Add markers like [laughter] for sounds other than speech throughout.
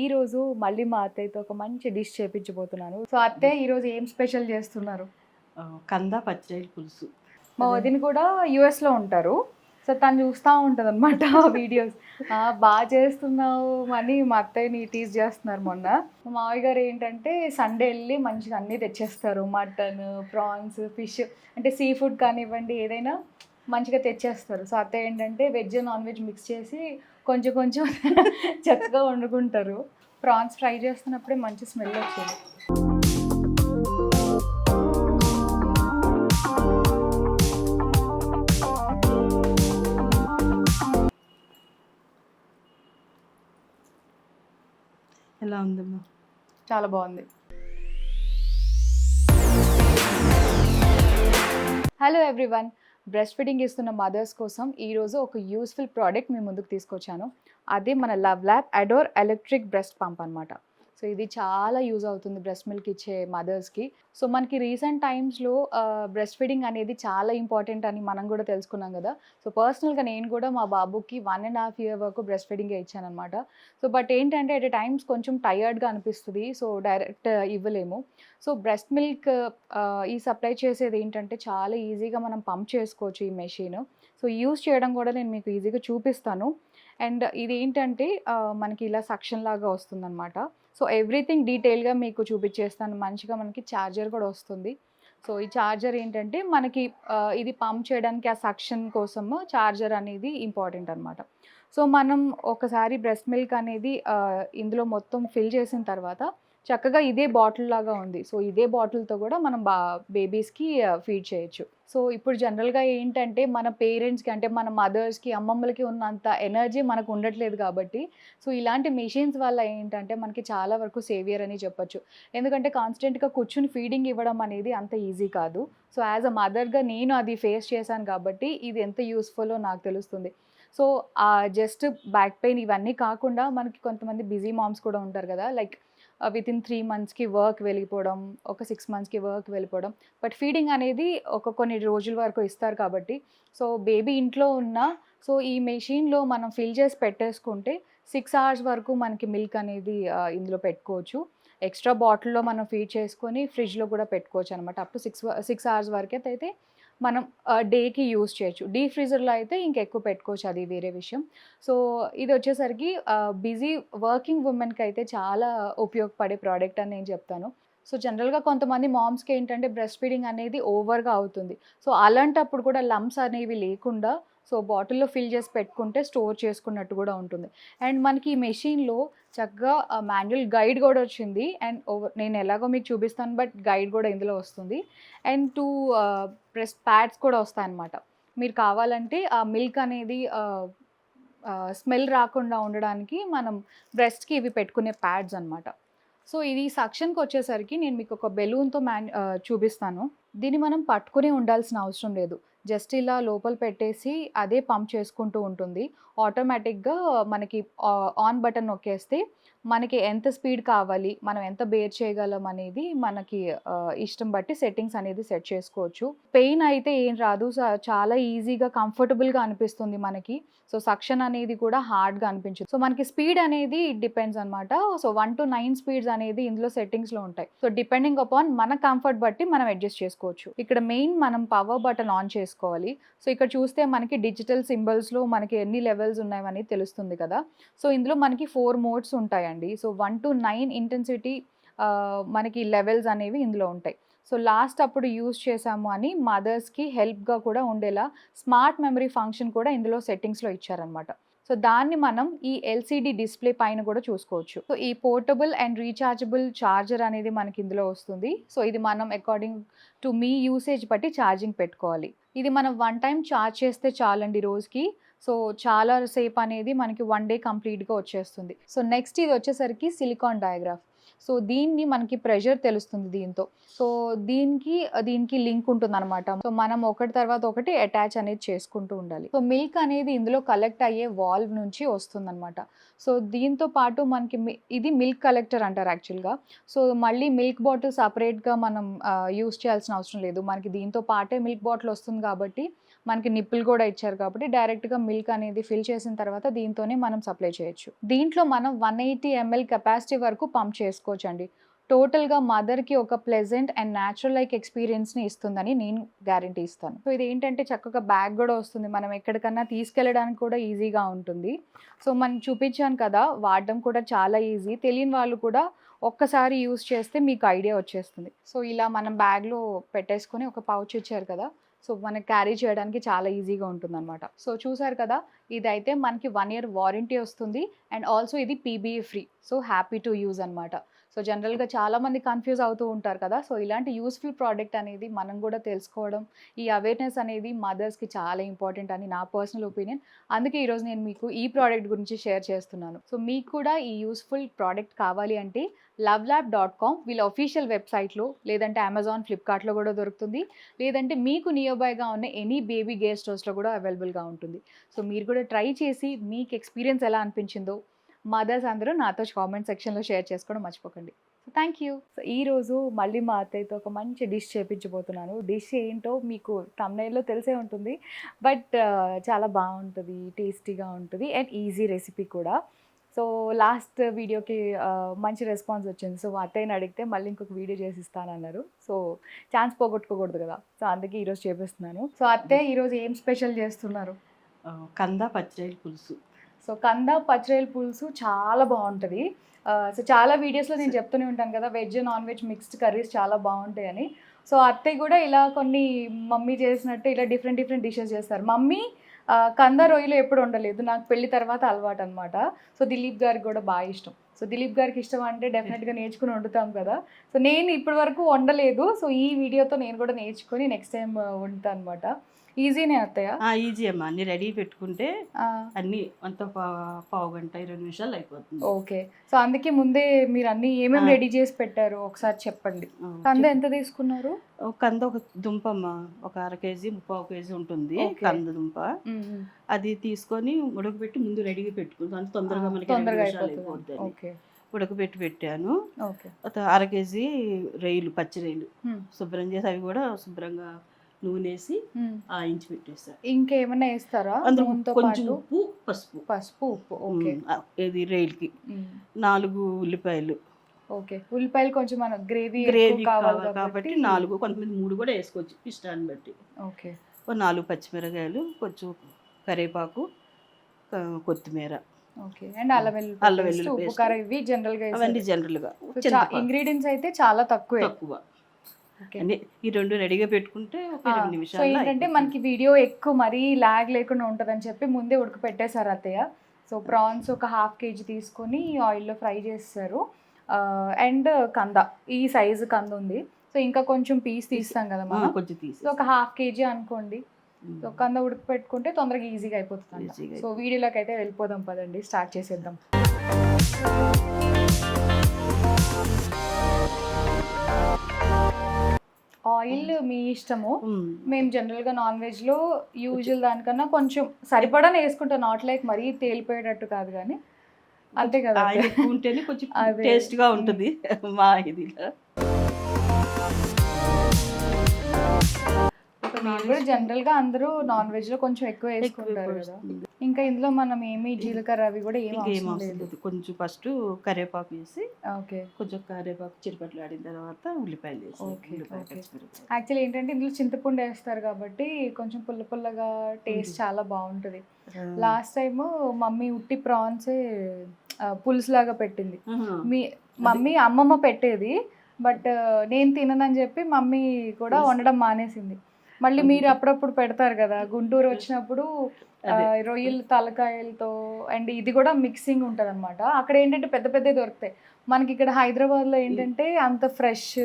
ఈ రోజు మళ్ళీ మా అత్తయ్యతో ఒక మంచి డిష్ చేపించబోతున్నాను. సో అత్తయ్య ఈ రోజు ఏం స్పెషల్ చేస్తున్నారు? కంద పచ్చిరొయ్యల పులుసు. మా వదిన కూడా US లో ఉంటారు. సో తను చూస్తూ ఉంటుంది అనమాట [laughs] వీడియోస్. బాగా చేస్తున్నావు అని మా అత్తయ్యని టీజ్ చేస్తున్నారు మొన్న. మా మామయ్య గారు ఏంటంటే సండే వెళ్ళి మంచిగా అన్నీ తెచ్చేస్తారు. మటన్ ప్రాన్స్ ఫిష్ అంటే సీ ఫుడ్ కానివ్వండి ఏదైనా మంచిగా తెచ్చేస్తారు. సో అత్తయ్య ఏంటంటే వెజ్ నాన్ వెజ్ మిక్స్ చేసి కొంచెం కొంచెం [laughs] చక్కగా వండుకుంటారు. ప్రాన్స్ ఫ్రై చేస్తున్నప్పుడే మంచి స్మెల్ వచ్చింది ఎలా ఉందమ్మా చాలా బాగుంది. హలో ఎవ్రీవన్ బ్రెస్ట్ ఫీడింగ్ ఇస్తున్న మదర్స్ కోసం ఈరోజు ఒక యూస్ఫుల్ ప్రోడక్ట్ మీ ముందుకు తీసుకొచ్చాను. అదే మన LuvLap Adore electric breast pump అనమాట సో ఇది చాలా యూజ్ అవుతుంది బ్రెస్ట్ మిల్క్ ఇచ్చే మదర్స్కి. సో మనకి రీసెంట్ టైమ్స్లో బ్రెస్ట్ ఫీడింగ్ అనేది చాలా ఇంపార్టెంట్ అని మనం కూడా తెలుసుకున్నాం కదా. సో పర్సనల్గా నేను కూడా మా బాబుకి వన్ అండ్ హాఫ్ ఇయర్ వరకు బ్రెస్ట్ ఫీడింగ్ ఇచ్చాను అనమాట సో బట్ ఏంటంటే అట్ టైమ్స్ కొంచెం టయర్డ్గా అనిపిస్తుంది సో డైరెక్ట్ ఇవ్వలేము. సో బ్రెస్ట్ మిల్క్ ఈ సప్లై చేసేది ఏంటంటే చాలా ఈజీగా మనం పంప్ చేసుకోవచ్చు ఈ మెషిన్. సో యూస్ చేయడం కూడా నేను మీకు ఈజీగా చూపిస్తాను. అండ్ ఇది ఏంటంటే మనకి ఇలా సక్షన్ లాగా వస్తుందన్నమాట. సో ఎవ్రీథింగ్ డీటెయిల్గా మీకు చూపించేస్తాను. మంచిగా మనకి ఛార్జర్ కూడా వస్తుంది. సో ఈ ఛార్జర్ ఏంటంటే మనకి ఇది పంప్ చేయడానికి ఆ సక్షన్ కోసము ఛార్జర్ అనేది ఇంపార్టెంట్ అనమాట సో మనం ఒకసారి బ్రెస్ట్ మిల్క్ అనేది ఇందులో మొత్తం ఫిల్ చేసిన తర్వాత చక్కగా ఇదే బాటిల్ లాగా ఉంది. సో ఇదే బాటిల్తో కూడా మనం బా బేబీస్కి ఫీడ్ చేయొచ్చు. సో ఇప్పుడు జనరల్గా ఏంటంటే మన పేరెంట్స్కి అంటే మన మదర్స్కి అమ్మమ్మలకి ఉన్నంత ఎనర్జీ మనకు ఉండట్లేదు కాబట్టి సో ఇలాంటి మెషిన్స్ వల్ల ఏంటంటే మనకి చాలా వరకు సేవియర్ అని చెప్పొచ్చు. ఎందుకంటే కాన్స్టెంట్గా కూర్చుని ఫీడింగ్ ఇవ్వడం అనేది అంత ఈజీ కాదు. సో యాజ్ అ మదర్గా నేను అది ఫేస్ చేశాను కాబట్టి ఇది ఎంత యూస్ఫుల్లో నాకు తెలుస్తుంది. సో జస్ట్ బ్యాక్ పెయిన్ ఇవన్నీ కాకుండా మనకి కొంతమంది బిజీ మామ్స్ కూడా ఉంటారు కదా లైక్ విత్ ఇన్ త్రీ మంత్స్కి వర్క్ వెళ్ళిపోవడం ఒక సిక్స్ మంత్స్కి వర్క్ వెళ్ళిపోవడం. బట్ ఫీడింగ్ అనేది ఒక కొన్ని రోజుల వరకు ఇస్తారు కాబట్టి సో బేబీ ఇంట్లో ఉన్న సో ఈ మెషిన్లో మనం ఫిల్ చేసి పెట్టేసుకుంటే సిక్స్ అవర్స్ వరకు మనకి మిల్క్ అనేది uh, ఇందులో పెట్టుకోవచ్చు. ఎక్స్ట్రా బాటిల్లో మనం ఫీడ్ చేసుకొని ఫ్రిడ్జ్లో కూడా పెట్టుకోవచ్చు అనమాట up to six six hours వరకు అయితే మనం డేకి యూస్ చేయొచ్చు. డీ ఫ్రీజర్లో అయితే ఇంకెక్కువ పెట్టుకోవచ్చు అది వేరే విషయం. సో ఇది వచ్చేసరికి బిజీ వర్కింగ్ ఉమెన్కి అయితే చాలా ఉపయోగపడే ప్రోడక్ట్ అని నేను చెప్తాను. సో జనరల్గా కొంతమంది మామ్స్కి ఏంటంటే బ్రెస్ట్ ఫీడింగ్ అనేది ఓవర్గా అవుతుంది. సో అలాంటప్పుడు కూడా లంప్స్ అనేవి లేకుండా సో బాటిల్లో ఫిల్ చేసి పెట్టుకుంటే స్టోర్ చేసుకున్నట్టు కూడా ఉంటుంది. అండ్ మనకి ఈ మెషిన్లో చక్కగా మాన్యువల్ గైడ్ కూడా వచ్చింది. అండ్ ఓవర్ నేను ఎలాగో మీకు చూపిస్తాను బట్ గైడ్ కూడా ఇందులో వస్తుంది. అండ్ టూ బ్రెస్ట్ ప్యాడ్స్ కూడా వస్తాయన్నమాట. మీరు కావాలంటే ఆ మిల్క్ అనేది స్మెల్ రాకుండా ఉండడానికి మనం బ్రెస్ట్కి ఇవి పెట్టుకునే ప్యాడ్స్ అన్నమాట. సో ఇది సక్షన్కి వచ్చేసరికి నేను మీకు ఒక బెలూన్తో మ్యాన్ చూపిస్తాను. దీన్ని మనం పట్టుకుని ఉండాల్సిన అవసరం లేదు. జస్ట్ ఇలా లోపల పెట్టేసి అదే పంప్ చేసుకుంటూ ఉంటుంది. ఆటోమేటిక్గా మనకి ఆన్ బటన్ నొక్కేస్తే మనకి ఎంత స్పీడ్ కావాలి మనం ఎంత బేర్ చేయగలం అనేది మనకి ఇష్టం బట్టి సెట్టింగ్స్ అనేది సెట్ చేసుకోవచ్చు. పెయిన్ అయితే ఏం రాదు స- చాలా ఈజీగా కంఫర్టబుల్గా అనిపిస్తుంది మనకి. సో సక్షన్ అనేది కూడా హార్డ్గా అనిపించదు. సో మనకి స్పీడ్ అనేది డిపెండ్స్ అనమాట so one two nine speeds అనేది ఇందులో సెట్టింగ్స్లో ఉంటాయి. సో డిపెండింగ్ అపాన్ మన కంఫర్ట్ బట్టి మనం అడ్జస్ట్ చేసుకోవచ్చు. ఇక్కడ మెయిన్ మనం పవర్ బటన్ ఆన్ చేసుకోవాలి. సో ఇక్కడ చూస్తే మనకి డిజిటల్ సింబల్స్లో మనకి ఎన్ని లెవెల్స్ ఉన్నాయని తెలుస్తుంది కదా. సో ఇందులో మనకి ఫోర్ మోడ్స్ ఉంటాయండి. So one two nine intensity మనకి లెవెల్స్ అనేవి ఇందులో ఉంటాయి. సో లాస్ట్ అప్పుడు యూజ్ చేసాము అని మదర్స్కి హెల్ప్గా కూడా ఉండేలా స్మార్ట్ మెమరీ ఫంక్షన్ కూడా ఇందులో సెట్టింగ్స్లో ఇచ్చారనమాట సో దాన్ని మనం ఈ ఎల్సిడి డిస్ప్లే పైన కూడా చూసుకోవచ్చు. సో ఈ పోర్టబుల్ అండ్ రీఛార్జబుల్ చార్జర్ అనేది మనకి ఇందులో వస్తుంది. సో ఇది మనం అకార్డింగ్ టు మీ యూసేజ్ బట్టి ఛార్జింగ్ పెట్టుకోవాలి. ఇది మనం వన్ టైం ఛార్జ్ చేస్తే చాలండి రోజుకి. సో చాలా సేపు అనేది మనకి వన్ డే కంప్లీట్గా వచ్చేస్తుంది. సో నెక్స్ట్ ఇది వచ్చేసరికి సిలికాన్ డయాగ్రాఫ్ సో దీన్ని మనకి ప్రెషర్ తెలుస్తుంది దీంతో. సో దీనికి దీనికి లింక్ ఉంటుంది అనమాట సో మనం ఒకటి తర్వాత ఒకటి అటాచ్ అనేది చేసుకుంటూ ఉండాలి. సో మిల్క్ అనేది ఇందులో కలెక్ట్ అయ్యే వాల్వ్ నుంచి వస్తుందన్నమాట. సో దీంతో పాటు మనకి ఇది మిల్క్ కలెక్టర్ అంటారు యాక్చువల్గా సో మళ్ళీ మిల్క్ బాటిల్ సపరేట్గా మనం యూస్ చేయాల్సిన అవసరం లేదు. మనకి దీంతో పాటే మిల్క్ బాటిల్ వస్తుంది కాబట్టి మనకి నిప్పులు కూడా ఇచ్చారు కాబట్టి డైరెక్ట్గా మిల్క్ అనేది ఫిల్ చేసిన తర్వాత దీంతోనే మనం సప్లై చేయొచ్చు. దీంట్లో మనం వన్ ఎయిటీ ఎంఎల్ కెపాసిటీ వరకు పంప్ చేసుకోవచ్చు అండి టోటల్గా మదర్కి ఒక ప్లెజెంట్ అండ్ న్యాచురల్ లైక్ ఎక్స్పీరియన్స్ని ఇస్తుందని నేను గ్యారంటీ ఇస్తాను. సో ఇది ఏంటంటే చక్కగా బ్యాగ్ కూడా వస్తుంది. మనం ఎక్కడికన్నా తీసుకెళ్ళడానికి కూడా ఈజీగా ఉంటుంది. సో మనం చూపించాను కదా వాడడం కూడా చాలా ఈజీ. తెలియని వాళ్ళు కూడా ఒక్కసారి యూజ్ చేస్తే మీకు ఐడియా వచ్చేస్తుంది. సో ఇలా మనం బ్యాగ్లో పెట్టేసుకొని ఒక పౌచ్ ఇచ్చారు కదా సో మనకి క్యారీ చేయడానికి చాలా ఈజీగా ఉంటుందన్నమాట. సో చూసారు కదా ఇదైతే మనకి వన్ ఇయర్ వారంటీ వస్తుంది. అండ్ ఆల్సో ఇది PBA free. So happy to use అనమాట సో జనరల్గా చాలామంది కన్ఫ్యూజ్ అవుతూ ఉంటారు కదా. సో ఇలాంటి యూస్ఫుల్ ప్రోడక్ట్ అనేది మనం కూడా తెలుసుకోవడం ఈ అవేర్నెస్ అనేది మదర్స్కి చాలా ఇంపార్టెంట్ అని నా పర్సనల్ ఒపీనియన్. అందుకే ఈరోజు నేను మీకు ఈ ప్రోడక్ట్ గురించి షేర్ చేస్తున్నాను. సో మీకు కూడా ఈ యూస్ఫుల్ ప్రోడక్ట్ కావాలి అంటే లవ్ ల్యాబ్ డాట్ కామ్ వీళ్ళ ఒఫీషియల్ వెబ్సైట్లో లేదంటే అమెజాన్ ఫ్లిప్కార్ట్లో కూడా దొరుకుతుంది. లేదంటే మీకు నియర్ బైగా ఉన్న ఎనీ బేబీ గేర్ స్టోర్స్లో కూడా అవైలబుల్గా ఉంటుంది. సో మీరు కూడా ట్రై చేసి మీకు ఎక్స్పీరియన్స్ ఎలా అనిపించిందో మదర్స్ అందరూ నాతో కామెంట్ సెక్షన్లో షేర్ చేసుకోవడం మర్చిపోకండి. సో థ్యాంక్ యూ సో ఈరోజు మళ్ళీ మా అత్తయ్యతో ఒక మంచి డిష్ చేపించబోతున్నాను. డిష్ ఏంటో మీకు తమ్నైల్లో తెలిసే ఉంటుంది. బట్ uh, చాలా బాగుంటుంది టేస్టీగా ఉంటుంది అండ్ ఈజీ రెసిపీ కూడా. సో లాస్ట్ వీడియోకి uh, మంచి రెస్పాన్స్ వచ్చింది. సో మా అత్తయ్యని అడిగితే మళ్ళీ ఇంకొక వీడియో చేసి ఇస్తానన్నారు సో ఛాన్స్ పోగొట్టుకోకూడదు కదా. సో అందుకే ఈరోజు చేపిస్తున్నాను. సో అత్తయ్య ఈరోజు ఏం స్పెషల్ చేస్తున్నారు? కంద పచ్చడి పులుసు. సో కంద పచ్చిరొయ్యల పులుసు చాలా బాగుంటుంది. సో చాలా వీడియోస్లో నేను చెప్తూనే ఉంటాను కదా veg non veg mixed curries చాలా బాగుంటాయని. సో అత్తయ్య కూడా ఇలా కొన్ని మమ్మీ చేసినట్టు ఇలా డిఫరెంట్ డిఫరెంట్ డిషెస్ చేస్తారు. మమ్మీ కంద రొయ్యలు ఎప్పుడు ఉండలేదు నాకు పెళ్ళి తర్వాత అలవాటు అనమాట సో దిలీప్ గారికి కూడా బాగా ఇష్టం. సో దిలీప్ గారికి ఇష్టం అంటే డెఫినెట్గా నేర్చుకుని వండుతాం కదా. సో నేను ఇప్పటి వరకు వండలేదు. సో ఈ వీడియోతో నేను కూడా నేర్చుకొని నెక్స్ట్ టైం వండుతాను అనమాట ఈజీనే ఆ, ఈజీ అమ్మా. అన్ని రెడీ పెట్టుకుంటే అన్ని అంత పావు గంట ఇరవై నిమిషాలు అయిపోతుంది. ఓకే. సో అందుకే ముందే మీరు అన్ని ఏమేమి. రెడీ చేసి పెట్టారు ఒకసారి చెప్పండి. కంద ఎంత తీసుకున్నారు? ఒక కంద ఒక దుంప అమ్మా. ఒక అర కేజీ ముప్పావు కేజీ ఉంటుంది. కంద దుంప. అది తీసుకొని ఉడకబెట్టి ముందు రెడీగా పెట్టుకుంటాం తొందరగా మనకి తొందరగా అయిపోతుంది. ఓకే. ఉడకబెట్టి పెట్టాను. అర కేజీ రొయ్యలు పచ్చి రొయ్యలు. శుభ్రం చేసి అవి కూడా శుభ్రంగా నూనె వేసి ఆయించి పెట్టేసా ఇంకేమైనా వేస్తారా? అందులో కొంచెం ఉప్పు పసుపు. పసుపు ఉప్పు. ఓకే. ఇది రొయ్యలకి నాలుగు ఉల్లిపాయలు. ఓకే. ఉల్లిపాయలు కొంచెం మన గ్రేవీ గ్రేవీ కావాలి కాబట్టి నాలుగు కొంతమంది మూడు కూడా వేసుకోవచ్చు ఇష్టాన్ని బట్టి. ఓకే. ఓ నాలుగు పచ్చిమిరకాయలు కొంచెం కరివేపాకు కొత్తిమీర. ఓకే. అండ్ అల్లం వెల్లుల్లి అల్లం వెల్లుల్లి ఇవి జనరల్గా అవన్నీ జనరల్గా ఇంగ్రీడియంట్స్ అయితే చాలా తక్కువే. తక్కువ. ఈ రెండు రెడీగా పెట్టుకుంటే ఒక ఇరవై సో నిమిషాలు ఏంటంటే మనకి వీడియో ఎక్కువ మరీ లాగ్ లేకుండా ఉంటుందని చెప్పి ముందే ఉడకపెట్టేశారు అత్తయ్య. సో ప్రాన్స్ ఒక హాఫ్ కేజీ తీసుకొని ఆయిల్లో ఫ్రై చేస్తారు. అండ్ కంద. ఈ సైజు కంద ఉంది. సో ఇంకా కొంచెం పీస్ తీస్తాం కదా మనం. కొంచెం తీసి సో ఒక హాఫ్ కేజీ అనుకోండి. సో కంద ఉడకపెట్టుకుంటే తొందరగా ఈజీగా అయిపోతుంది సో వీడియోలోకి అయితే వెళ్ళిపోదాం పదండి. స్టార్ట్ చేసేద్దాం. ఆయిల్ మీ ఇష్టము. మేము జనరల్గా నాన్ వెజ్లో యూజువల్ దానికన్నా కొంచెం సరిపడానే వేసుకుంటాం. నాట్ లైక్ మరీ తేలిపోయేటట్టు కాదు కానీ. అంతే కదా ఆయిల్ ఎక్కువ ఉంటేనే కొంచెం. [laughs] టేస్ట్గా ఉంటుంది మా ఇది మీరు కూడా జనరల్గా అందరూ నాన్ వెజ్లో కొంచెం ఎక్కువ వేసుకుంటారు కదా ఇంకా ఇందులో మనం ఏమి జీలకర్ర అవి కూడా ఏం లేదు కొంచెం ఫస్ట్ కరివేపాకు వేసి ఓకే కొంచెం కరివేపాకు చిరుపట్లు ఆడిన తర్వాత ఉల్లిపాయలు వేసి. యాక్చువల్లీ ఏంటంటే ఇందులో చింతపండు వేస్తారు కాబట్టి కొంచెం పుల్ల పుల్లగా టేస్ట్. చాలా బాగుంటుంది. లాస్ట్ టైం మమ్మీ ఉట్టి ప్రాన్సే పులుసు లాగా పెట్టింది. మీ మమ్మీ అమ్మమ్మ పెట్టేది బట్ నేను తిననని చెప్పి మమ్మీ కూడా. వండడం మానేసింది మళ్ళీ మీరు అప్పుడప్పుడు పెడతారు కదా గుంటూరు వచ్చినప్పుడు. రొయ్యలు తలకాయలతో అండ్ ఇది కూడా మిక్సింగ్ ఉంటుంది అనమాట అక్కడ ఏంటంటే పెద్ద పెద్ద దొరుకుతాయి. మనకి ఇక్కడ హైదరాబాద్లో ఏంటంటే అంత ఫ్రెష్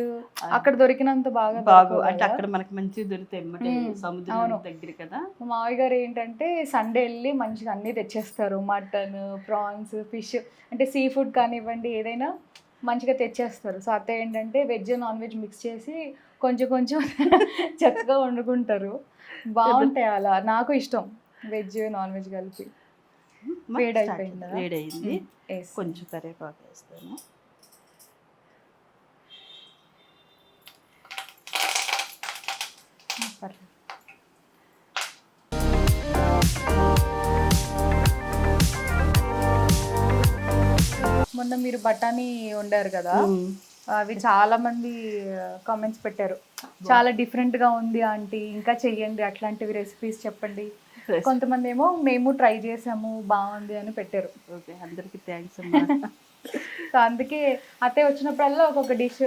అక్కడ దొరికినంత బాగా బాగు. అంటే. అక్కడ మనకి మంచిగా దొరుకుతాయి. సముద్రం. దగ్గర కదా. మా మామయ్య గారు ఏంటంటే సండే వెళ్ళి మంచిగా అన్నీ తెచ్చేస్తారు. మటన్ ప్రాన్స్ ఫిష్ అంటే సీ ఫుడ్ కానివ్వండి ఏదైనా మంచిగా తెచ్చేస్తారు. సో అత్త ఏంటంటే వెజ్ నాన్ వెజ్ మిక్స్ చేసి కొంచెం కొంచెం [laughs] చెత్తగా వండుకుంటారు. బాగుంటాయి అలా. నాకు ఇష్టం. వెజ్ నాన్ వెజ్ కలిపి. వేడి అయిపోయింది వేడైంది కొంచెం వేస్తాను. మొన్న మీరు బఠానీ వండారు కదా? అవి చాలా మంది కామెంట్స్ పెట్టారు. చాలా డిఫరెంట్గా ఉంది ఆంటీ. ఇంకా చెయ్యండి అట్లాంటివి రెసిపీస్ చెప్పండి. కొంతమంది ఏమో మేము ట్రై చేసాము బాగుంది అని పెట్టారు. ఓకే అందరికి థ్యాంక్స్ [laughs] సో అందుకే అత్తయ్య వచ్చినప్పుడల్లా ఒక్కొక్క డిష్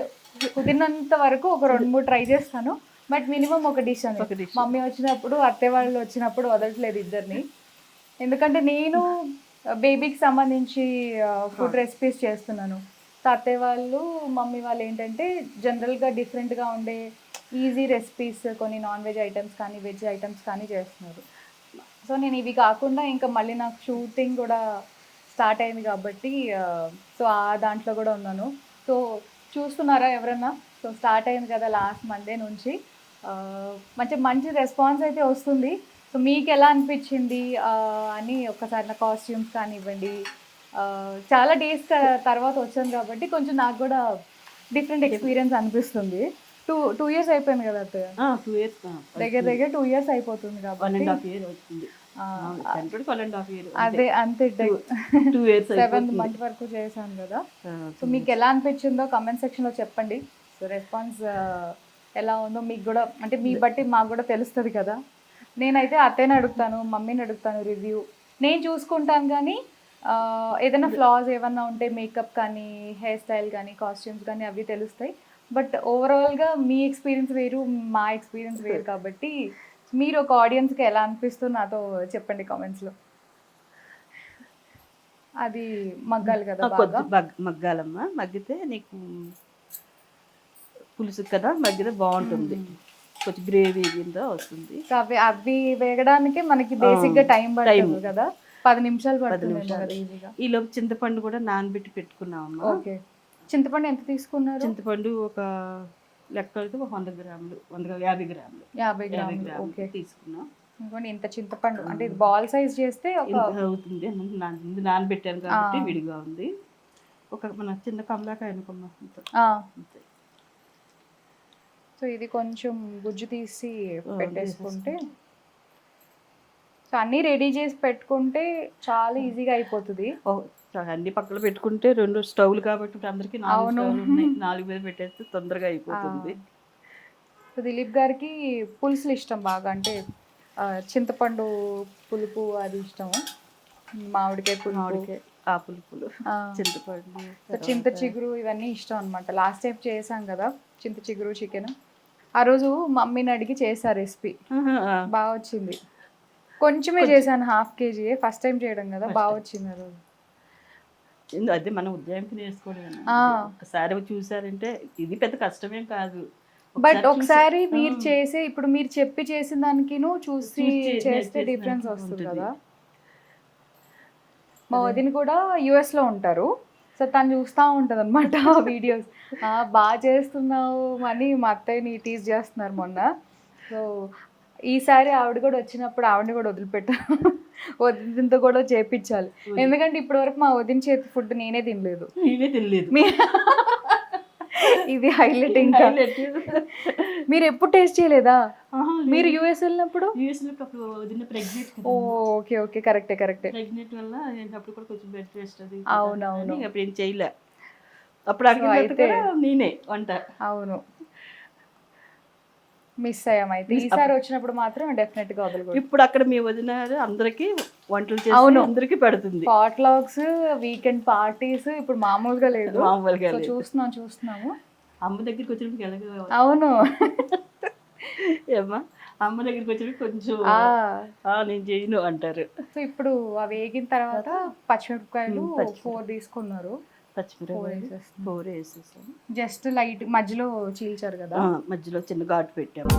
కుదిరినంత వరకు ఒక రెండు మూడు ట్రై చేస్తాను. బట్ మినిమం ఒక డిష్ అని. మమ్మీ వచ్చినప్పుడు అత్తయ్య వాళ్ళు వచ్చినప్పుడు వదలట్లేదు ఇద్దరిని. ఎందుకంటే నేను బేబీకి సంబంధించి ఫుడ్ రెసిపీస్ చేస్తున్నాను. తాతయ్య వాళ్ళు మమ్మీ వాళ్ళు ఏంటంటే జనరల్గా డిఫరెంట్గా ఉండే ఈజీ రెసిపీస్ కొన్ని నాన్ వెజ్ ఐటమ్స్ కానీ వెజ్ ఐటమ్స్ కానీ చేస్తున్నారు. సో నేను ఇవి కాకుండా ఇంకా మళ్ళీ నాకు షూటింగ్ కూడా స్టార్ట్ అయింది కాబట్టి సో ఆ దాంట్లో కూడా ఉన్నాను. సో చూస్తున్నారా ఎవరన్నా? సో స్టార్ట్ అయింది కదా లాస్ట్ మండే నుంచి. మంచి మంచి రెస్పాన్స్ అయితే వస్తుంది. సో మీకు ఎలా అనిపించింది? అని ఒకసారి నా కాస్ట్యూమ్స్ కానివ్వండి చాలా డేస్ తర్వాత వచ్చాను కాబట్టి కొంచెం నాకు కూడా డిఫరెంట్ ఎక్స్పీరియన్స్ అనిపిస్తుంది. టూ టూ ఇయర్స్ అయిపోయింది కదా అత్తయ్య? టూ ఇయర్స్ దగ్గర దగ్గర టూ ఇయర్స్ అయిపోతుంది కాబట్టి అదే అంతే టూ ఇయర్స్ సెవెంత్ మంత్ వరకు చేశాను కదా. సో మీకు ఎలా అనిపించిందో కమెంట్ సెక్షన్లో చెప్పండి. సో రెస్పాన్స్ ఎలా ఉందో మీకు కూడా అంటే మీ బట్టి మాకు కూడా తెలుస్తుంది కదా. నేనైతే అత్తయ్యని అడుగుతాను మమ్మీని అడుగుతాను రివ్యూ నేను చూసుకుంటాను కానీ ఏదైనా ఫ్లాస్ ఏమన్నా ఉంటే మేకప్ కానీ హెయిర్ స్టైల్ కానీ కాస్ట్యూమ్స్ కానీ అవి తెలుస్తాయి. బట్ ఓవరాల్గా మీ ఎక్స్పీరియన్స్ వేరు మా ఎక్స్పీరియన్స్ వేరు కాబట్టి మీరు ఒక ఆడియన్స్కి ఎలా అనిపిస్తుందో నాతో చెప్పండి కామెంట్స్లో అది మగ్గాలి కదా మగ్గాలమ్మా. మగ్గితే నీకు పులుసు కదా మగ్గితే బాగుంటుంది. కొంచెం గ్రేవీ కింద వస్తుంది. అవి అవి వేగడానికి మనకి బేసిక్గా టైం పడుతుంది. కదా. పది నిమిషాలు పడుతుంది నిమిషాలు. కదా ఈజీగా. ఈ లోపు చింతపండు కూడా నానబెట్టి పెట్టుకున్నామమ్మా. ఓకే. చింతపండు ఎంత తీసుకున్నారు? చింతపండు ఒక లెక్క అయితే ఒక వంద గ్రాములు వంద యాభై గ్రాములు. యాభై గ్రాములు ఓకే. తీసుకున్నాం. ఇంత చింతపండు అంటే ఇది బాల్ సైజ్ చేస్తే అవుతుంది నానబెట్టాను కాబట్టి. విడిగా ఉంది. ఒక మన చిన్న కమలాకాయ అంతే. సో ఇది కొంచెం గుజ్జు తీసి పెట్టేసుకుంటే సో అన్నీ రెడీ చేసి పెట్టుకుంటే చాలా ఈజీగా అయిపోతుంది. అన్ని పక్కన పెట్టుకుంటే రెండు స్టవ్లు కాబట్టి ఇప్పుడు అందరికి నాలుగు. స్టవ్లు ఉన్నాయి. [laughs] నాలుగు మీద పెట్టేస్తే తొందరగా అయిపోతుంది. దిలీప్ గారికి పులుసులు ఇష్టం బాగా. అంటే చింతపండు పులుపు అది ఇష్టము. మామిడికాయ పులుపు. మామిడికాయ ఆ పులుపులు. చింతపండు చింత చిగురు ఇవన్నీ ఇష్టం అనమాట లాస్ట్ టైం చేసాం కదా చింత చిగురు చికెన్. ఆ రోజు మమ్మీని అడిగి చేసా రెసిపీ. బాగా వచ్చింది. కొంచెమే చేశాను హాఫ్ కేజీ. ఫస్ట్ టైం చేయడం కదా బాగా వచ్చింది రోజు అదే మనం నేర్చుకోవడం ఆ. ఒకసారి చూసారంటే ఇది పెద్ద కష్టమేం కాదు. బట్ ఒకసారి మీరు. చేసే ఇప్పుడు మీరు చెప్పి చేసిన దానికిను చూసి చేస్తే డిఫరెన్స్ వస్తుంది. కదా. మా వదిన కూడా US లో ఉంటారు. సో తను చూస్తూ ఉంటుంది అనమాట వీడియోస్. బాగా చేస్తున్నావు అని మా అత్తయ్యని టీజ్ చేస్తున్నారు మొన్న. సో ఈసారి ఆవిడ కూడా వచ్చినప్పుడు ఆవిడని కూడా వదిలిపెట్టాను వదినతో కూడా చేపించాలి. ఎందుకంటే ఇప్పటివరకు మా వదిన చేతి ఫుడ్ నేనే తినలేదు. నేనే మీ ఇది హైలైట్ ఇంకా. మీరు ఎప్పుడు టేస్ట్ చేయలేదా? మీరు యుఎస్ వెళ్ళినప్పుడు? ప్రెగ్నెంట్ ఓకే ఓకే కరెక్టే కరెక్టే ప్రెగ్నెంట్ వల్ల అప్పుడు కూడా కొంచెం బెడ్ రెస్ట్ అది అవునవును. అప్పుడు ఏం చేయలే. అప్పుడు నేనే వంట. అవును. మిస్ అయ్యాం అయితే. ఈసారి వచ్చినప్పుడు మాత్రం డెఫినెట్గా ఇప్పుడు అక్కడ మీ వదిన అందరికి వంటలు చేసి అవును. అందరికి పెడుతుంది. పాట్ లాగ్స్ వీకెండ్ పార్టీస్ ఇప్పుడు మామూలుగా లేదు. మామూలుగా. చూస్తున్నాం చూస్తున్నాము. అమ్మ దగ్గరికి వచ్చినప్పుడు ఎలాగ అవును. ఏమ్మా? అమ్మ దగ్గరికి వచ్చినప్పుడు కొంచెం ఆ. "ఆ, నేను చేయను అంటారు. సో ఇప్పుడు అవి వేగిన తర్వాత పచ్చిమిరపకాయలు. ఫోర్ తీసుకున్నారు. పచ్చిమిరపకాయలు. కూర వేసేసాను జస్ట్ లైట్ మధ్యలో చీల్చారు కదా? మధ్యలో చిన్న ఘాటు పెట్టాము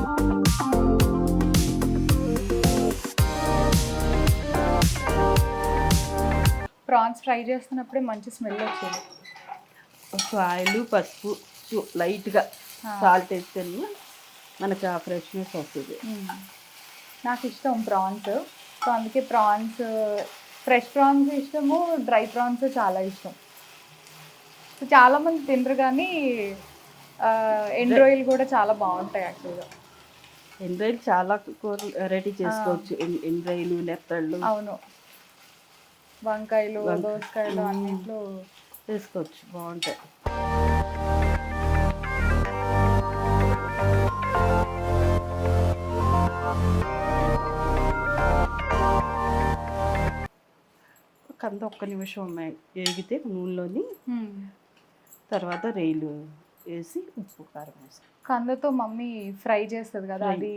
ప్రాన్స్ ఫ్రై చేస్తున్నప్పుడే మంచి స్మెల్ వచ్చింది. ఆయిల్ పసుపు లైట్గా. సాల్ట్ వేస్తేనే మనకి ఆ ఫ్రెష్నెస్ వస్తుంది. మ్మ్. నాకు ఇష్టం ప్రాన్స్. సో అందుకే ప్రాన్స్ ఫ్రెష్ ప్రాన్స్ ఇష్టము డ్రై ప్రాన్స్ చాలా ఇష్టం. సో చాలా మంది తినరు కానీ ఎండ్ రొయ్యలు కూడా చాలా బాగుంటాయి యాక్చువల్గా. ఎండ్రాయిలు చాలా కూర వెరైటీ చేసుకోవచ్చు. ఎండ్రాయిలు నెత్తళ్ళు. అవును. వంకాయలు వంక- దోసకాయలు. అన్నిట్లో వేసుకోవచ్చు. బాగుంటాయి. కంద ఒక్క నిమిషం ఉన్నాయి. వేగితే నూనెలోని. తర్వాత రైలు వేసి ఉప్పు కారం వేసి. కందతో మమ్మీ ఫ్రై చేస్తుంది కదా. అది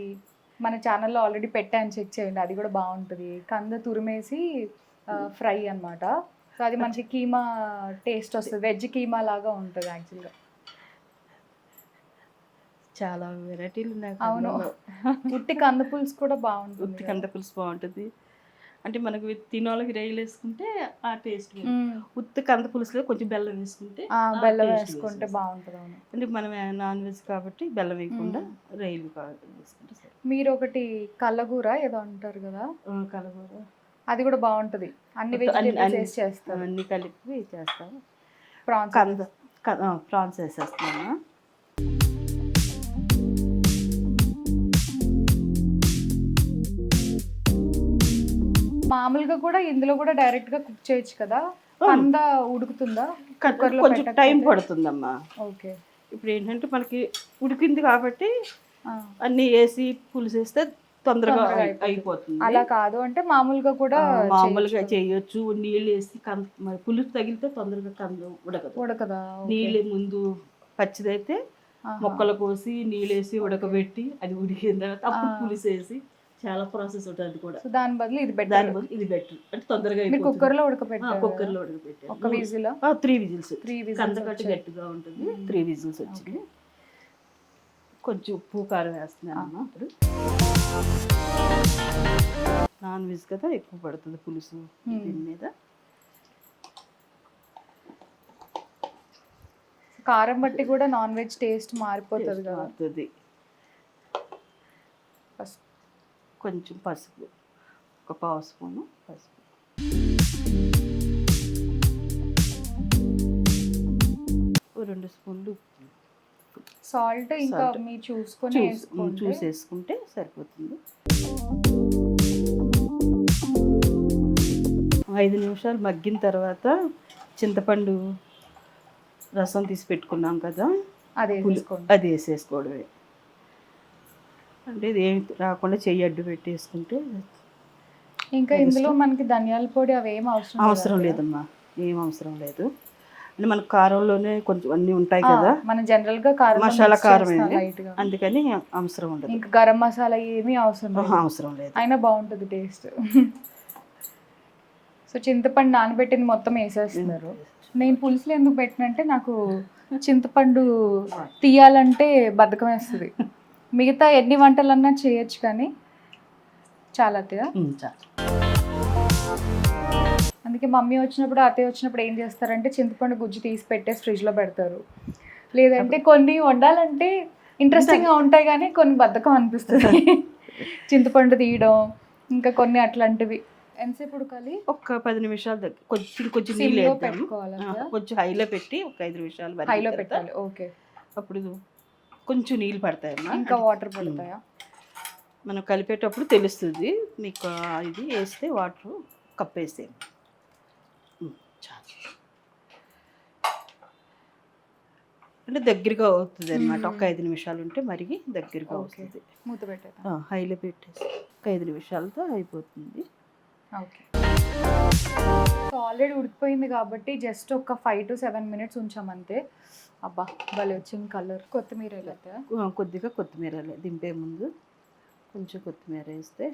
మన ఛానల్లో ఆల్రెడీ పెట్టాను చెక్ చేయండి అది కూడా బాగుంటుంది. కంద తురిమేసి ఫ్రై అన్నమాట. సో అది మనకి కీమా టేస్ట్ వస్తుంది వెజ్ కీమా లాగా ఉంటుంది యాక్చువల్గా. చాలా వెరైటీలు ఉన్నాయి అవును. ఉట్టి కంద పులుసు కూడా బాగుంటుంది కంద పులుసు బాగుంటుంది. అంటే మనకు తినే వాళ్ళకి రైలు వేసుకుంటే ఆ టేస్ట్. ఉత్తి కంద పులుసులో కొంచెం బెల్లం వేసుకుంటే బెల్లం వేసుకుంటే. బాగుంటుంది అంటే మనం నాన్ వెజ్ కాబట్టి బెల్లం వేయకుండా రైలు వేసుకుంటే మీరు ఒకటి కల్లగూర ఏదో అంటారు కదా? ఆ, కలగూర అది కూడా బాగుంటుంది. అన్ని వెజిటేబుల్స్ చేస్తారు. అన్ని కలిపి చేస్తాము ప్రాన్స్ కంద క- ఆ, ప్రాన్స్ వేసేస్తున్నాము మామూలుగా కూడా ఇందులో కూడా డైరెక్ట్గా కుక్ చేయొచ్చు కదా కంద ఉడుకుతుందా కొంచెం టైం? పడుతుందమ్మా ఓకే ఇప్పుడు ఏంటంటే మనకి ఉడికింది కాబట్టి అన్ని వేసి పులుసు వేస్తే తొందరగా తొందరగా అయి- అయిపోతుంది. అలా కాదు అంటే మామూలుగా కూడా మామూలుగా చేయొచ్చు. నీళ్ళు వేసి మరి పులుసు తగిలితే తొందరగా కంద ఉడకదు ఉడకదా. నీళ్ళు ముందు పచ్చిదైతే. మొక్కలు కోసి నీళ్ళు వేసి ఉడకబెట్టి అది ఉడికిన తర్వాత అప్పుడు ఆ. చాలా ప్రాసెస్ ఉంటుంది అది కూడా. సో దాని బదులు ఇది దాని బెటర్ బదులు ఇది బెటర్ అంటే తొందరగా అయిపోతుంది. కుక్కర్లో ఆ, ఉడకపెట్టారు కుక్కర్లో ఉడకబెట్టాను ఒక విజిల్ త్రీ విజిల్స్ త్రీ కంద విజిల్స్ కట్టు గట్టిగా ఉంటుంది. త్రీ విజిల్స్ వచ్చింది కొంచెం ఉప్పు కారం వేస్తున్నాను అమ్మా ఇప్పుడు. నాన్ వెజ్ కదా ఎక్కువ పడుతుంది పులుసు మ్మ్. దీని మీద. కారం బట్టి కూడా నాన్ వెజ్ టేస్ట్ మారిపోతుంది కదా? ఫస్ట్ కొంచెం పసుపు ఒక పావు స్పూను పసుపు. రెండు స్పూన్లు ఉప్పు. సాల్ట్ ఇంకా Salt. మీరు చూసుకొని చూసి చూసేసుకుంటే సరిపోతుంది. ఐదు నిమిషాలు మగ్గిన తర్వాత చింతపండు రసం తీసి పెట్టుకున్నాం కదా అదే పులి- వేసుకోండి. అది వేసేసుకోవడమే. అంటే ఇది ఏం రాకుండా చెయ్యి అడ్డు పెట్టేసుకుంటే ఇంకా ఇందులో మనకి ధనియాల పొడి అవి ఏం అవసరం అవసరం లేదా? లేదమ్మా. ఏం అవసరం లేదు. అంటే మన కారంలోనే కొంచెం అన్నీ ఉంటాయి కదా. మనం జనరల్గా కారం మసాలా కారం అందుకని అవసరం ఉండదు. ఇంకా గరం మసాలా ఏమీ అవసరం అవసరం లేదు. అయినా బాగుంటుంది టేస్ట్. [laughs] సో చింతపండు నానబెట్టింది మొత్తం వేసేస్తున్నారు. నేను పులుసులు ఎందుకు పెట్టినంటే నాకు చింతపండు తీయాలంటే బద్ధకం వేస్తుంది. [laughs] మిగతా ఎన్ని వంటలన్నా చేయొచ్చు కానీ చాలా అత్తయ్య. అందుకే మమ్మీ వచ్చినప్పుడు అత్తయ్య వచ్చినప్పుడు ఏం చేస్తారంటే చింతపండు గుజ్జు తీసి పెట్టేసి ఫ్రిడ్జ్లో పెడతారు. లేదంటే కొన్ని వండాలంటే ఇంట్రెస్టింగ్గా ఉంటాయి. కానీ కొన్ని బద్ధకం అనిపిస్తుంది. [laughs] చింతపండు తీయడం ఇంకా కొన్ని అట్లాంటివి. ఎంతసేపు ఉడకాలి? ఒక్క పది నిమిషాలు దగ్గర కొంచెం కొంచెం నీళ్ళు పెట్టుకోవాలా? కొంచెం హైలో పెట్టి ఒక ఐదు నిమిషాలు హైలో పెట్టాలి. ఓకే. అప్పుడు కొంచెం నీళ్ళు పడతాయమ్మా. ఇంకా అది వాటర్ పడతాయా? మనం కలిపేటప్పుడు తెలుస్తుంది. మీకు ఇది వేస్తే వాటర్ కప్ వేసే చాలు. అంటే దగ్గరగా అవుతుంది అనమాట ఒక ఐదు నిమిషాలు ఉంటే మరిగి దగ్గరగా. అవుతుంది. మూత పెట్టేదా హైలో పెట్టేసి ఒక ఐదు నిమిషాలతో అయిపోతుంది. ఓకే. ఆల్రెడీ ఉడికిపోయింది కాబట్టి జస్ట్ ఒక ఫైవ్ టు సెవెన్ మినిట్స్ ఉంచామంతే. అబ్బా భలే వచ్చింది కలర్ కొత్తిమీర కొద్దిగా కొత్తిమీర దింపే ముందు కొంచెం కొత్తిమీర వేస్తే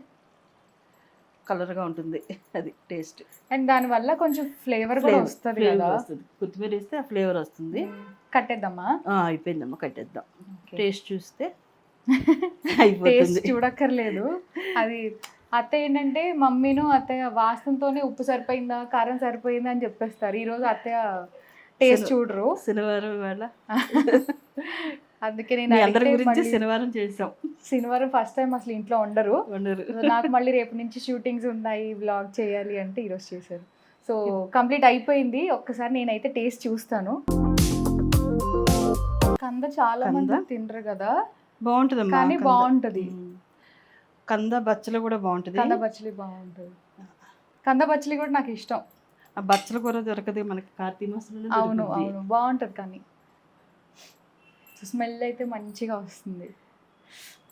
కలర్గా ఉంటుంది. అది టేస్ట్ అండ్ దానివల్ల కొంచెం ఫ్లేవర్ వస్తుంది వస్తుంది. కొత్తిమీర వేస్తే ఆ ఫ్లేవర్ వస్తుంది. మ్మ్. కట్టేద్దామా? అయిపోయిందమ్మా కట్టేద్దాం. టేస్ట్ చూస్తే [laughs] టేస్ట్ చూడక్కర్లేదు. అది అత్తయ్య ఏంటంటే మమ్మీను అత్తయ్య వాసనతోనే ఉప్పు సరిపోయిందా కారం సరిపోయిందా అని చెప్పేస్తారు. ఈ రోజు అత్తయ్య టేస్ట్ చూడరు. శనివారం వేళ. అందుకే నేను అందరి గురించి శనివారం చేసాం శనివారం ఫస్ట్ టైం అసలు ఇంట్లో ఉండరు వండరు. సో నాకు మళ్ళీ రేపు నుంచి షూటింగ్స్ ఉన్నాయి వ్లాగ్ చేయాలి అంటే ఈరోజు చేశారు. సో కంప్లీట్ అయిపోయింది. ఒక్కసారి నేనైతే టేస్ట్ చూస్తాను. కంద చాలా మంది? తినరు కదా. బాగుంటుందమ్మా కానీ. బాగుంటది. కంద బచ్చలు కూడా బాగుంటుంది. కంద పచ్చలి బాగుంటుంది. కంద పచ్చలి కూడా నాకు ఇష్టం. ఆ బచ్చల కూర దొరకదు మనకి కార్తీక మాసంలోనే అవును. అవును. బాగుంటుంది కానీ. స్మెల్ అయితే మంచిగా వస్తుంది.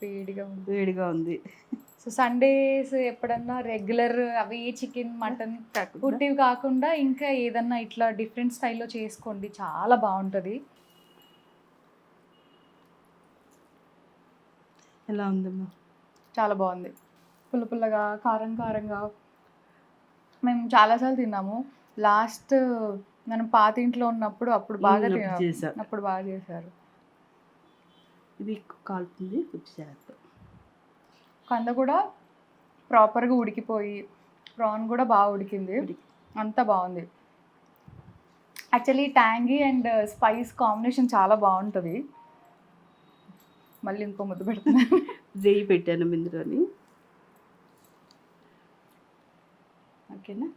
వేడిగా ఉంది. వేడిగా ఉంది. సో సండేస్ ఎప్పుడన్నా రెగ్యులర్ అవి చికెన్ మటన్ పుట్టివి కాకుండా ఇంకా ఏదన్నా ఇట్లా డిఫరెంట్ స్టైల్లో చేసుకోండి. చాలా బాగుంటుంది. ఎలా ఉందమ్మా? చాలా బాగుంది. పుల్ల పుల్లగా కారం కారంగా మేము చాలాసార్లు తిన్నాము. లాస్ట్ మనం పాత ఇంట్లో ఉన్నప్పుడు అప్పుడు బాగా తిన్నాం. అప్పుడు చేశారు. అప్పుడు బాగా చేశారు. ఇది కాలుతుంది కంద కూడా ప్రాపర్గా ఉడికిపోయి ప్రాన్ కూడా బాగా ఉడికింది. ఉడికి- అంతా బాగుంది. Actually tangy and spice combination చాలా బాగుంటుంది. మళ్ళీ ఇంకో ముద్ద పెడుతున్నాను నెయ్యి [laughs] పెట్టాను ఇందులోని. ఓకేనా?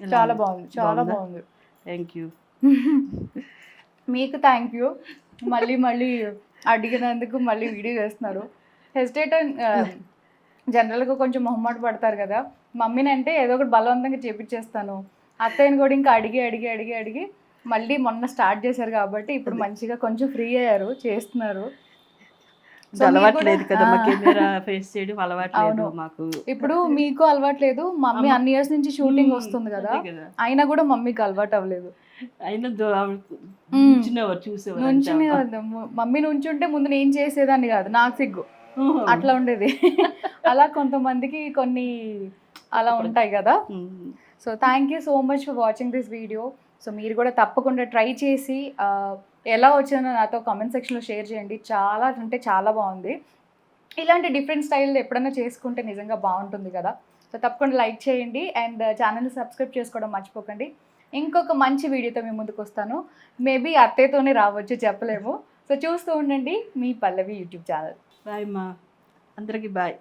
చాలా బాగుంది చాలా బాగుంది? థ్యాంక్ యూ [laughs] మీకు థ్యాంక్ యూ మళ్ళీ మళ్ళీ అడిగినందుకు మళ్ళీ వీడియో చేస్తున్నారు. హెసిటేట్ జనరల్గా కొంచెం మొహమాట పడతారు కదా. మమ్మీని అంటే ఏదో ఒకటి బలవంతంగా చేపించేస్తాను. అత్తయ్యని కూడా ఇంకా అడిగి అడిగి అడిగి అడిగి మళ్ళీ మొన్న స్టార్ట్ చేశారు కాబట్టి ఇప్పుడు మంచిగా కొంచెం ఫ్రీ అయ్యారు చేస్తున్నారు. అలవాట్లేదు కదా మా ఆ. కెమెరా ఫేస్ చేయడం అలవాట్లేదు. మాకు ఇప్పుడు మీకు అలవాట్లేదు మమ్మీ అమ్మ. అన్ని ఇయర్స్ నుంచి షూటింగ్. వస్తుంది కదా అయినా కూడా మమ్మీకి అలవాటు అవ్వలేదు అయినా దో- ఆవిడ మ్మ్. నుంచునేవారు చూసేవారు నుంచుని అంతే అమ్మ. మమ్మీ నుంచుంటే ముందు నేను చేసేదాన్ని కాదు నాకు సిగ్గు. అట్లా ఉండేది అలా కొంతమందికి కొన్ని అలా ఉంటాయి కదా. So thank you so much for watching this video so మీరు కూడా తప్పకుండా ట్రై చేసి ఆ, ఎలా వచ్చిందో నాతో కామెంట్ సెక్షన్లో షేర్ చేయండి. చాలా అంటే చాలా బాగుంది. ఇలాంటి డిఫరెంట్ స్టైల్ ఎప్పుడైనా చేసుకుంటే నిజంగా బాగుంటుంది కదా. సో తప్పకుండా లైక్ చేయండి అండ్ ఛానల్ని సబ్స్క్రైబ్ చేసుకోవడం మర్చిపోకండి. ఇంకొక మంచి వీడియోతో మీ ముందుకు వస్తాను. మేబీ అత్తయ్యతోనే రావచ్చు చెప్పలేము. సో చూస్తూ ఉండండి మీ పల్లవి యూట్యూబ్ ఛానల్ బాయ్ మా అందరికీ బాయ్